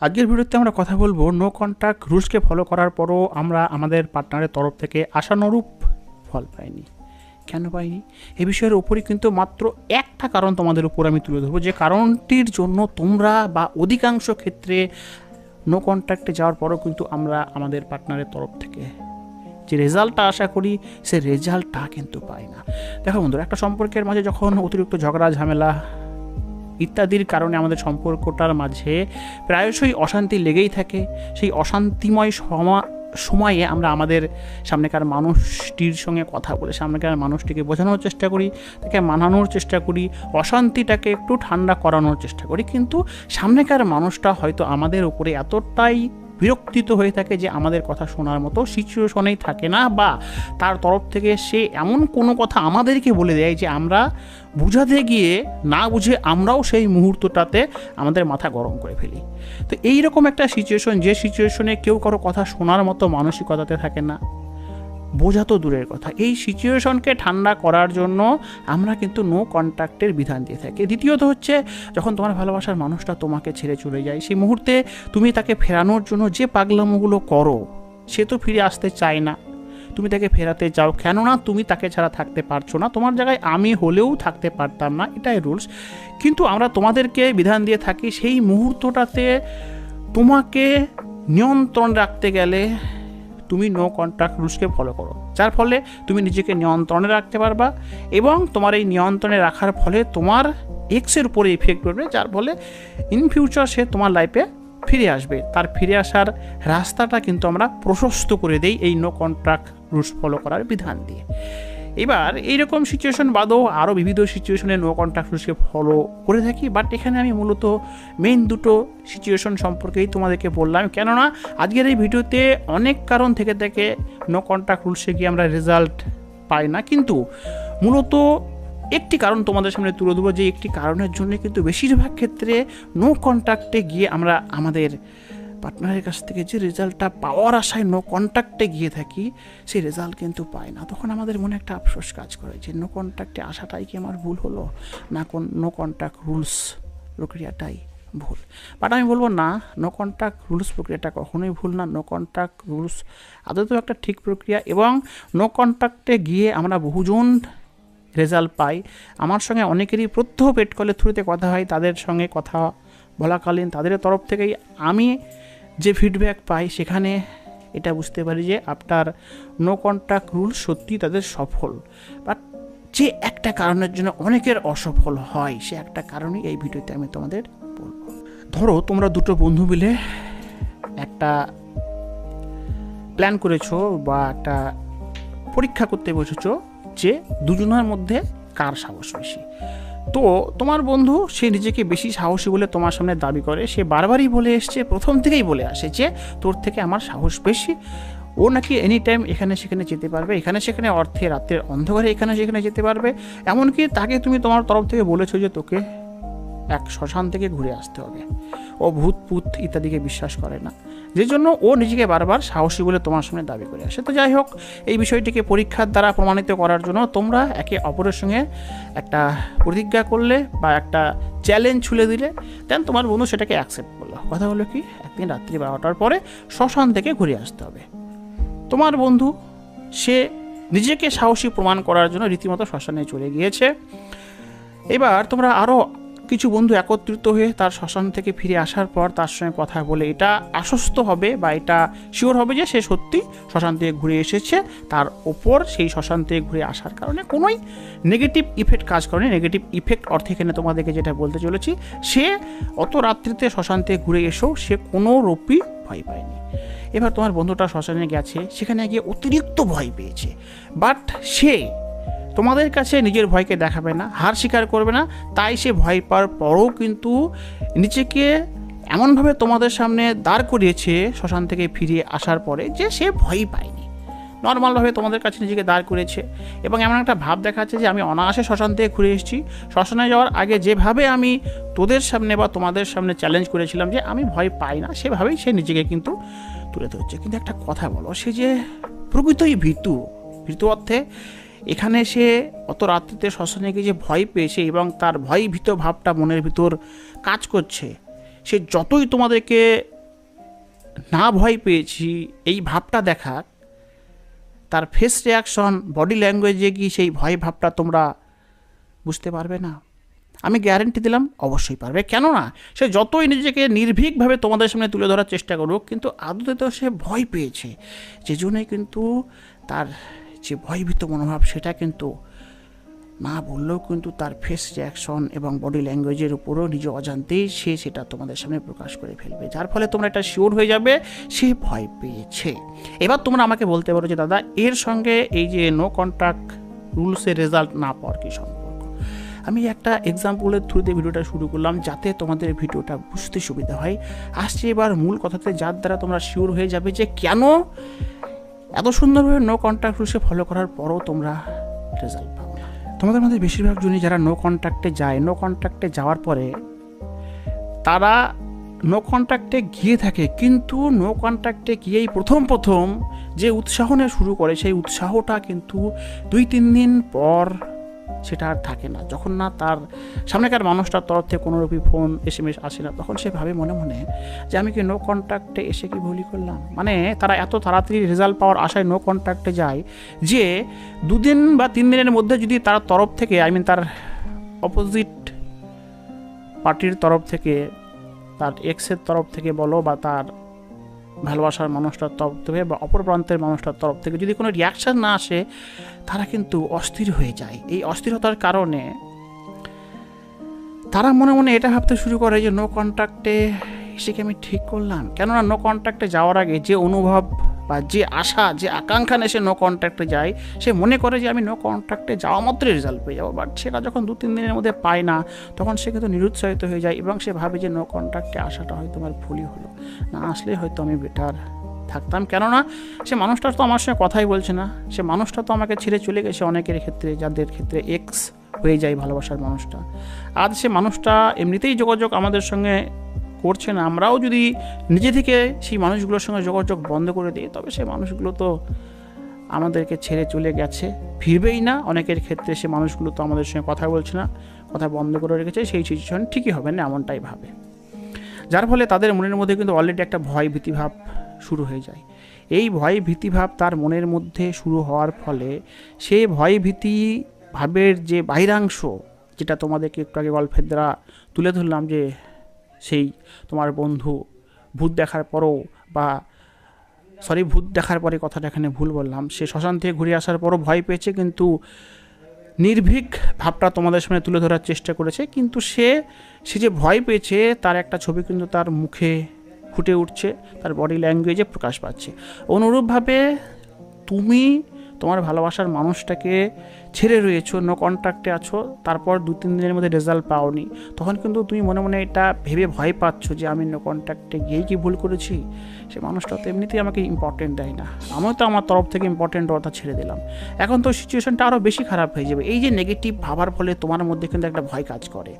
আজকের ভিডিওতে আমরা কথা বলব নো কন্ট্যাক্ট রুলসকে ফলো করার পরও আমরা আমাদের পার্টনারের তরফ থেকে আশানুরূপ ফল পাইনি। কেন পাইনি? এ বিষয়ের উপরই কিন্তু মাত্র একটা কারণ তোমাদের উপর আমি তুলে ধরবো, যে কারণটির জন্য তোমরা বা অধিকাংশ ক্ষেত্রে নো কন্ট্যাক্টে যাওয়ার পরও কিন্তু আমরা আমাদের পার্টনারের তরফ থেকে যে রেজাল্টটা আশা করি, সে রেজাল্টটা কিন্তু পাই না। দেখো বন্ধুরা, একটা সম্পর্কের মাঝে যখন অতিরিক্ত ঝগড়া, ঝামেলা ইত্যাদির কারণে আমাদের সম্পর্কটার মাঝে প্রায়শই অশান্তি লেগেই থাকে। সেই অশান্তিময় সমা সময়ে আমরা আমাদের সামনেকার মানুষটির সঙ্গে কথা বলে, সামনেকার মানুষটিকে বোঝানোর চেষ্টা করি, তাকে মানানোর চেষ্টা করি, অশান্তিটাকে একটু ঠান্ডা করানোর চেষ্টা করি। কিন্তু সামনেকার মানুষটা হয়তো আমাদের উপরে এতটাই বিরক্তিত হয়ে থাকে যে আমাদের কথা শোনার মতো সিচুয়েশনেই থাকে না বা তার তরফ থেকে সে এমন কোনো কথা আমাদেরকে বলে দেয় যে আমরা বুঝাতে গিয়ে না বুঝে আমরাও সেই মুহূর্তটাতে আমাদের মাথা গরম করে ফেলি। তো এইরকম একটা সিচুয়েশন যে সিচুয়েশনে কেউ কারও কথা শোনার মতো মানসিকতাতে থাকে না। বোঝা তো দূরের কথা। এই সিচুয়েশনকে ঠান্ডা করার জন্য আমরা কিন্তু নো কন্ট্যাক্টের বিধান দিয়ে থাকি। দ্বিতীয়ত হচ্ছে, যখন তোমার ভালোবাসার মানুষটা তোমাকে ছেড়ে চলে যায়, সেই মুহূর্তে তুমি তাকে ফেরানোর জন্য যে পাগলামোগুলো করো, সে তো ফিরে আসতে চায় না। তুমি তাকে ফেরাতে চাও কেননা তুমি তাকে ছাড়া থাকতে পারছ না। তোমার জায়গায় আমি হলেও থাকতে পারতাম না, এটাই রুলস কিন্তু আমরা তোমাদেরকে বিধান দিয়ে থাকি, সেই মুহূর্তটাতে তোমাকে নিয়ন্ত্রণ রাখতে গেলে তুমি নো কন্ট্রাক্ট রুলসকে ফলো করো। যার ফলে তুমি নিজেকে নিয়ন্ত্রণে রাখতে পারবা এবং তোমার এই নিয়ন্ত্রণে রাখার ফলে তোমার এক্সের উপরে ইফেক্ট পড়বে, যার ফলে ইন ফিউচার সে তোমার লাইফে ফিরে আসবে। তার ফিরে আসার রাস্তাটা কিন্তু আমরা প্রশস্ত করে দেই এই নো কন্ট্রাক্ট রুলস ফলো করার বিধান দিয়ে। এবার এইরকম সিচুয়েশন বাদেও আরও বিবিধ সিচুয়েশনে নো কন্ট্যাক্ট রুলসকে ফলো করে থাকি। বাট এখানে আমি মূলত মেইন দুটো সিচুয়েশন সম্পর্কেই তোমাদেরকে বললাম। কেননা আজকের এই ভিডিওতে অনেক কারণ থেকে থেকে নো কন্ট্যাক্ট রুলসে গিয়ে আমরা রেজাল্ট পাই না। কিন্তু মূলত একটি কারণ তোমাদের সামনে তুলে দেবো যে একটি কারণের জন্য কিন্তু বেশিরভাগ ক্ষেত্রে নো কন্ট্যাক্টে গিয়ে আমরা আমাদের পার্টনারের কাছ থেকে যে রেজাল্টটা পাওয়ার আশায় নো কন্ট্যাক্টে গিয়ে থাকি, সেই রেজাল্ট কিন্তু পাই না। তখন আমাদের মনে একটা আফসোস কাজ করে যে নো কন্ট্যাক্টে আসাটাই কি আমার ভুল হলো? না কোন নো কন্ট্যাক্ট রুলস প্রক্রিয়াটাই ভুল? বাট আমি বলব না নো কন্ট্যাক্ট রুলস প্রক্রিয়াটা কখনোই ভুল না। নো কন্ট্যাক্ট রুলস আদতেও একটা ঠিক প্রক্রিয়া এবং নো কন্ট্যাক্টে গিয়ে আমরা বহুজন রেজাল্ট পাই। আমার সঙ্গে অনেকেরই প্রত্যহ পেট কলের থ্রুতে কথা হয়, তাদের সঙ্গে কথা বলাকালীন, তাদের তরফ থেকেই আমি যে ফিডব্যাক পাই, সেখানে এটা বুঝতে পারি যে আপনার নো কন্ট্যাক্ট রুল সত্যি তাদের সফল। বাট যে একটা কারণের জন্য অনেকের অসফল হয়, সে একটা কারণই এই ভিডিওতে আমি তোমাদের বলব। ধরো, তোমরা দুটো বন্ধু মিলে একটা প্ল্যান করেছ বা একটা পরীক্ষা করতে বসেছো যে দুজনের মধ্যে কার সাহস বেশি? তো তোমার বন্ধু, সে নিজেকে বেশি সাহসী বলে তোমার সামনে দাবি করে। সে বারবারই বলে এসছে, প্রথম থেকেই বলে আসে যে, তোর থেকে আমার সাহস বেশি। ও নাকি এনি টাইম এখানে সেখানে যেতে পারবে, এখানে সেখানে অর্থে রাতের অন্ধকারে এখানে সেখানে যেতে পারবে। এমনকি তাকে তুমি তোমার তরফ থেকে বলেছ যে, তোকে এক শ্মশান থেকে ঘুরে আসতে হবে। ও ভূত পুত ইত্যাদিকে বিশ্বাস করে না। যে জন্য ও নিজেকে বারবার সাহসী বলে তোমার সামনে দাবি করে আসে। তো যাই হোক, এই বিষয়টিকে পরীক্ষার দ্বারা প্রমাণিত করার জন্য তোমরা একে অপরের সঙ্গে একটা প্রতিজ্ঞা করলে বা একটা চ্যালেঞ্জ ছুলে দিলে দেন তোমার বন্ধু সেটাকে অ্যাকসেপ্ট করল। কথা হলো কি, একদিন রাত্রি বারোটার পরে শ্মশান থেকে ঘুরে আসতে হবে। তোমার বন্ধু, সে নিজেকে সাহসী প্রমাণ করার জন্য রীতিমতো শ্মশানে চলে গিয়েছে। এবার তোমরা আরও কিছু বন্ধু একত্রিত হয়ে তার শ্মশান থেকে ফিরে আসার পর তার সঙ্গে কথা বলে এটা আশ্বস্ত হবে বা এটা শিওর হবে যে সে সত্যি শ্মশান থেকে ঘুরে এসেছে। তার ওপর সেই শ্মশান থেকে ঘুরে আসার কারণে কোনোই নেগেটিভ ইফেক্ট কাজ করেনি। নেগেটিভ ইফেক্ট অর্থে এখানে তোমাদেরকে যেটা বলতে চলেছি, সে অত রাত্রিতে শ্মশান থেকে ঘুরে এসেও সে কোনো রূপই ভয় পায়নি। এবার তোমার বন্ধুটা শ্মশানে গেছে, সেখানে গিয়ে অতিরিক্ত ভয় পেয়েছে। বাট সে তোমাদের কাছে নিজের ভয়কে দেখাবে না, হার স্বীকার করবে না, তাই সে ভয় পাওয়ার পরও কিন্তু নিজেকে এমনভাবে তোমাদের সামনে দাঁড় করিয়েছে শ্মশান থেকে ফিরে আসার পরে যে সে ভয়ই পায়নি। নর্মালভাবে তোমাদের কাছে নিজেকে দাঁড় করেছে এবং এমন একটা ভাব দেখাচ্ছে যে আমি অনায়াসে শ্মশান থেকে ঘুরে এসেছি। শ্মশানে যাওয়ার আগে যেভাবে আমি তোদের সামনে বা তোমাদের সামনে চ্যালেঞ্জ করেছিলাম যে আমি ভয় পাই না, সেভাবেই সে নিজেকে কিন্তু তুলে ধরছে। কিন্তু একটা কথা বলো, সে যে প্রকৃতই ভীতু ভীতু অর্থে এখানে সে অত রাত্রিতে শ্মশানে যে ভয় পেয়েছে এবং তার ভয় ভীত ভাবটা মনের ভিতর কাজ করছে, সে যতই তোমাদেরকে না ভয় পেয়েছি, এই ভাবটা দেখাক, তার ফেস রিয়াকশন বডি ল্যাঙ্গুয়েজে কি সেই ভয় ভাবটা তোমরা বুঝতে পারবে না। আমি গ্যারেন্টি দিলাম, অবশ্যই পারবে। কেননা, সে যতই নিজেকে নির্ভীকভাবে তোমাদের সামনে তুলে ধরার চেষ্টা করুক, কিন্তু আদতে তো সে ভয় পেয়েছে। যে জন্যই কিন্তু তার যে ভয়ভীত মনোভাব, সেটা কিন্তু না বললেও কিন্তু তার ফেস রিয়াকশন এবং বডি ল্যাঙ্গুয়েজের উপরও নিজ অজান্তেই সে সেটা তোমাদের সামনে প্রকাশ করে ফেলবে। যার ফলে তোমরা এটা শিওর হয়ে যাবে, সে ভয় পেয়েছে। এবার তোমরা আমাকে বলতে পারো যে, দাদা, এর সঙ্গে এই যে নো কন্ট্রাক্ট রুলসের রেজাল্ট না পাওয়ার কি সম্পর্ক? আমি একটা এক্সাম্পলের থ্রুতে ভিডিওটা শুরু করলাম, যাতে তোমাদের ভিডিওটা বুঝতে সুবিধা হয়। আসছে এবার মূল কথাতে, যার দ্বারা তোমরা শিওর হয়ে যাবে যে কেন এত সুন্দরভাবে নো কন্ট্যাক্ট রুলসে ফলো করার পরও তোমরা রেজাল্ট পাও তোমাদের মধ্যে বেশিরভাগ জনই যারা নো কন্ট্যাক্টে যায় নো কন্ট্যাক্টে যাওয়ার পরে তারা নো কন্ট্যাক্টে গিয়ে থাকে, কিন্তু নো কন্ট্যাক্টে গিয়েই প্রথম প্রথম যে উৎসাহ নিয়ে শুরু করে, সেই উৎসাহটা কিন্তু দুই তিন দিন পর সেটা আর থাকে না। যখন না তার সামনেকার মানুষটার তরফ থেকে কোনোরূপই ফোন এস এম এস আসে না, তখন সে ভাবে মনে মনে যে আমি কি নো কন্ট্যাক্টে এসে কি ভুলই করলাম? মানে তারা এত তাড়াতাড়ি রেজাল্ট পাওয়ার আশায় নো কন্ট্যাক্টে যায় যে দুদিন বা তিন দিনের মধ্যে যদি তার তরফ থেকে আই মিন তার অপোজিট পার্টির তরফ থেকে, তার এক্সের তরফ থেকে বলো বা তার ভালোবাসার মানুষটার তরফ থেকে বা অপর প্রান্তের মানুষটার তরফ থেকে যদি কোনো রিয়াকশান না আসে, তারা কিন্তু অস্থির হয়ে যায়। এই অস্থিরতার কারণে তারা মনে মনে এটা ভাবতে শুরু করে যে নো কন্ট্যাক্টে সেকে আমি ঠিক করলাম? কেননা নো কন্ট্যাক্টে যাওয়ার আগে যে অনুভব বা যে আশা, যে আকাঙ্ক্ষা নিয়ে সে নো কন্ট্যাক্টে যায়, সে মনে করে যে আমি নো কন্ট্রাক্টে যাওয়া মাত্রই রেজাল্ট পেয়ে যাব। বাট সেটা যখন দু, তিন দিনের মধ্যে পায় না, তখন সে কিন্তু নিরুৎসাহিত হয়ে যায় এবং সে ভাবে যে নো কন্ট্রাক্টে আসাটা হয়তো আমার ভুলই হলো। না আসলে হয়তো আমি বেটার থাকতাম। কেননা সে মানুষটা তো আমার সঙ্গে কথাই বলছে না। সে মানুষটা তো আমাকে ছেড়ে চলে গেছে অনেকের ক্ষেত্রে, যাদের ক্ষেত্রে এক্স হয়ে যায় ভালোবাসার মানুষটা। আজ সে মানুষটা এমনিতেই যোগাযোগ আমাদের সঙ্গে করছে না আমরাও যদি নিজে থেকে সেই মানুষগুলোর সঙ্গে যোগাযোগ বন্ধ করে দিই, তবে সে মানুষগুলো তো আমাদেরকে ছেড়ে চলে গেছে। ফিরবেই না, অনেকের ক্ষেত্রে সে মানুষগুলো তো আমাদের সঙ্গে কথা বলছে না, কথা বন্ধ করে রেখেছে, সেই সিচুয়েশন ঠিকই হবে না, এমনটাই ভাবে। যার ফলে তাদের মনের মধ্যে কিন্তু অলরেডি একটা ভয় ভীতিভাব শুরু হয়ে যায়। এই ভয় ভীতিভাব তার মনের মধ্যে শুরু হওয়ার ফলে সেই ভয় ভীতি ভাবের যে বাহিরাংশ, যেটা তোমাদেরকে একটু আগে গল্পের দ্বারা তুলে ধরলাম যে সেই তোমার বন্ধু ভূত দেখার পরও বা সরি ভূত দেখার পরে কথাটা এখানে ভুল বললাম। সে শ্মশান থেকে ঘুরে আসার পরও ভয় পেয়েছে কিন্তু নির্ভীক ভাবটা তোমাদের সামনে তুলে ধরার চেষ্টা করেছে। কিন্তু সে সে যে ভয় পেয়েছে, তার একটা ছবি কিন্তু তার মুখে ফুটে উঠছে, তার বডি ল্যাঙ্গুয়েজে প্রকাশ পাচ্ছে। অনুরূপভাবে তুমি তোমার ভালোবাসার মানুষটাকে ছেড়ে রয়েছো নো কন্ট্যাক্টে আছো, তারপর দু, তিন দিনের মধ্যে রেজাল্ট পাওনি। তখন কিন্তু তুমি মনে মনে এটা ভেবে ভয় পাচ্ছ যে আমি নো কন্ট্যাক্টে গিয়েই কি ভুল করেছি? সে মানুষটা তো এমনিতেই আমাকে ইম্পর্টেন্ট দেয় না। আমিও তো আমার তরফ থেকে ইম্পর্টেন্ট কথা ছেড়ে দিলাম। এখন তো সিচুয়েশনটা আরও বেশি খারাপ হয়ে যাবে। এই যে নেগেটিভ ভাবার ফলে তোমার মধ্যে কিন্তু একটা ভয় কাজ করে।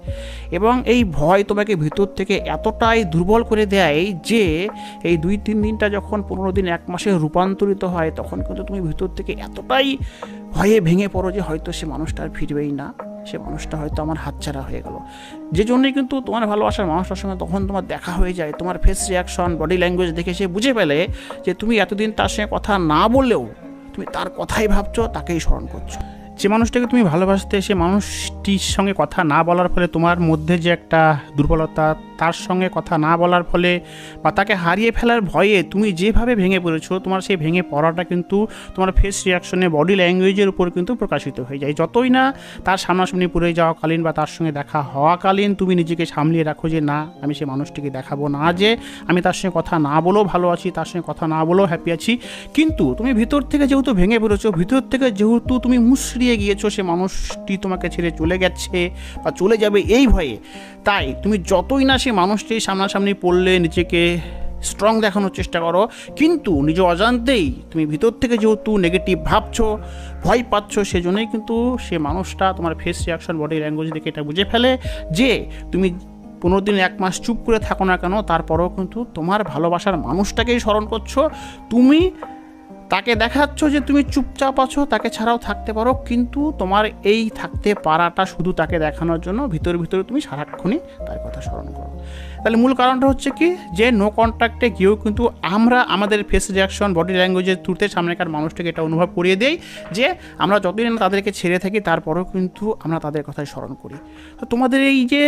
এবং এই ভয় তোমাকে ভিতর থেকে এতটাই দুর্বল করে দেয় যে এই দুই, তিন দিনটা যখন পনেরো দিন, এক মাসে রূপান্তরিত হয়, তখন কিন্তু তুমি ভিতর থেকে এতটাই ভয়ে ভেঙে পড়ো যে হয়তো সে মানুষটা আর ফিরবেই না। সে মানুষটা হয়তো আমার হাতছাড়া হয়ে গেল। যে জন্যই কিন্তু তোমার ভালোবাসার মানুষটার সঙ্গে তখন তোমার দেখা হয়ে যায়। তোমার ফেস রিয়াকশন বডি ল্যাঙ্গুয়েজ দেখে সে বুঝে পেলে যে তুমি এতদিন তার সঙ্গে কথা না বললেও তুমি তার কথাই ভাবছ, তাকেই স্মরণ করছ। যে মানুষটাকে তুমি ভালোবাসতে, সে মানুষটির সঙ্গে কথা না বলার ফলে তোমার মধ্যে যে একটা দুর্বলতা তার সঙ্গে কথা না বলার ফলে বা তাকে হারিয়ে ফেলার ভয়ে তুমি যেভাবে ভেঙে পড়েছো, তোমার সেই ভেঙে পড়াটা কিন্তু তোমার ফেস রিয়াকশনে বডি ল্যাঙ্গুয়েজের উপর কিন্তু প্রকাশিত হয়ে যায়। যতই না তার সামনাসামনি পড়ে যাওয়াকালীন বা তার সঙ্গে দেখা হওয়াকালীন তুমি নিজেকে সামলিয়ে রাখো যে, না, আমি সেই মানুষটিকে দেখাবো না যে, আমি তার সঙ্গে কথা না বলেও ভালো আছি, তার সঙ্গে কথা না বলেও হ্যাপি আছি। কিন্তু তুমি ভিতর থেকে যেহেতু ভেঙে পড়েছো, ভিতর থেকে যেহেতু তুমি মুসড়িয়ে গিয়েছো, সে মানুষটি তোমাকে ছেড়ে চলে গেছে বা চলে যাবে এই ভয়ে, তাই তুমি যতই না সে মানুষটি সামনাসামনি পড়লে নিজেকে স্ট্রং দেখানোর চেষ্টা করো। কিন্তু নিজ অজান্তেই তুমি ভিতর থেকে যেহেতু নেগেটিভ ভাবছ, ভয় পাচ্ছ, সেজন্যই কিন্তু সে মানুষটা তোমার ফেস রিয়াকশন বডি ল্যাঙ্গুয়েজ দেখে এটা বুঝে ফেলে যে তুমি পনেরো দিন এক মাস চুপ করে থাকো না কেন, তারপরেও কিন্তু তোমার ভালোবাসার মানুষটাকেই স্মরণ করছ। তুমি তাকে দেখাচ্ছ যে তুমি চুপচাপ আছো, তাকে ছাড়াও থাকতে পারো, কিন্তু তোমার এই থাকতে পারাটা শুধু তাকে দেখানোর জন্য, ভিতর ভিতরে তুমি সারাক্ষণই তার কথা স্মরণ করো। তাহলে মূল কারণটা হচ্ছে কি? যে নো কন্ট্যাক্টে গিয়েও কিন্তু আমরা আমাদের ফেস রিয়াকশন বডি ল্যাঙ্গুয়েজের থ্রুতে সামনেকার মানুষটাকে এটা অনুভব করিয়ে দেই যে আমরা যতদিন না তাদেরকে ছেড়ে থাকি, তারপরেও কিন্তু আমরা তাদের কথাই স্মরণ করি। তো তোমাদের এই যে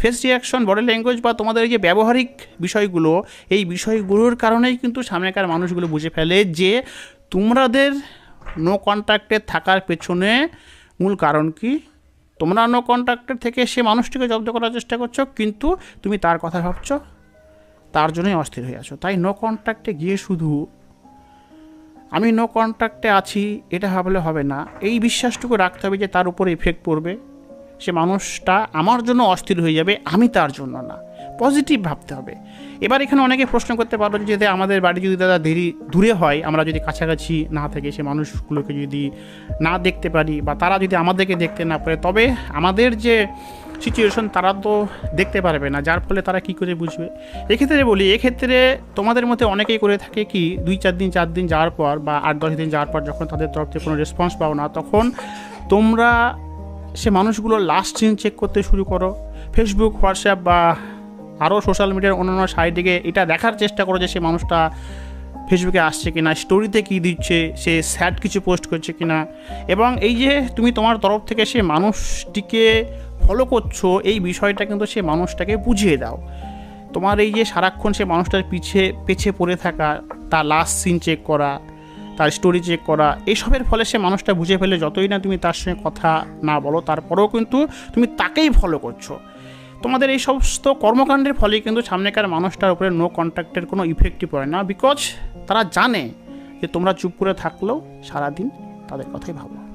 ফেস রিয়াকশন বডি ল্যাঙ্গুয়েজ বা তোমাদের এই যে ব্যবহারিক বিষয়গুলো, এই বিষয়গুলোর কারণেই কিন্তু সামনেকার মানুষগুলো বুঝে ফেলে যে তোমাদের নো কন্ট্যাক্টে থাকার পেছনে মূল কারণ কি? তোমরা নো কন্ট্যাক্টের থেকে সে মানুষটিকে জব্দ করার চেষ্টা করছ, কিন্তু তুমি তার কথা ভাবছ, তার জন্যই অস্থির হয়ে আছো। তাই নো কন্ট্যাক্টে গিয়ে শুধু, আমি নো কন্ট্রাক্টে আছি, এটা ভাবলে হবে না। এই বিশ্বাসটুকু রাখতে হবে যে তার উপরে এফেক্ট পড়বে। সে মানুষটা আমার জন্য অস্থির হয়ে যাবে, আমি তার জন্য না। পজিটিভ ভাবতে হবে। এবার এখানে অনেকে প্রশ্ন করতে পারো যে আমাদের বাড়ি যদি দাদা দেরি, দূরে হয়, আমরা যদি কাছাকাছি না থেকে সে মানুষগুলোকে যদি না দেখতে পারি বা তারা যদি আমাদেরকে দেখতে না পারে, তবে আমাদের যে সিচুয়েশন তারা তো দেখতে পারবে না। যার ফলে তারা কি করে বুঝবে? এক্ষেত্রে বলি, এক্ষেত্রে তোমাদের মধ্যে অনেকেই করে থাকে কি, দুই, চার দিন চার দিন যাওয়ার পর বা আট, দশ দিন যাওয়ার পর যখন তাদের তরফ থেকে কোনো রেসপন্স পাও না, তখন তোমরা সে মানুষগুলোর লাস্ট সিন চেক করতে শুরু করো। ফেসবুক হোয়াটসঅ্যাপ বা আরও সোশ্যাল মিডিয়ার অন্যান্য গিয়ে এটা দেখার চেষ্টা করো যে সে মানুষটা ফেসবুকে আসছে কিনা, স্টোরিতে কী দিচ্ছে, সে স্যাড কিছু পোস্ট করছে কিনা। এবং এই যে তুমি তোমার তরফ থেকে সে মানুষটিকে ফলো করছ, এই বিষয়টা কিন্তু সে মানুষটাকে বুঝিয়ে দাও। তোমার এই যে সারাক্ষণ সে মানুষটার পিছে, পেছে পড়ে থাকা, তার লাস্ট সিন চেক করা, তার স্টোরি চেক করা এইসবের ফলে সে মানুষটা বুঝে ফেলে যতই না তুমি তার সঙ্গে কথা না বলো, তারপরেও কিন্তু তুমি তাকেই ফলো করছ। তোমাদের এই সমস্ত কর্মকাণ্ডের ফলে কিন্তু সামনেকার মানুষটার উপরে নো কন্ট্যাক্টের কোনো ইফেক্টই পড়ে না বিকজ তারা জানে যে তোমরা চুপ করে থাকলেও সারাদিন তাদের কথাই ভাবো।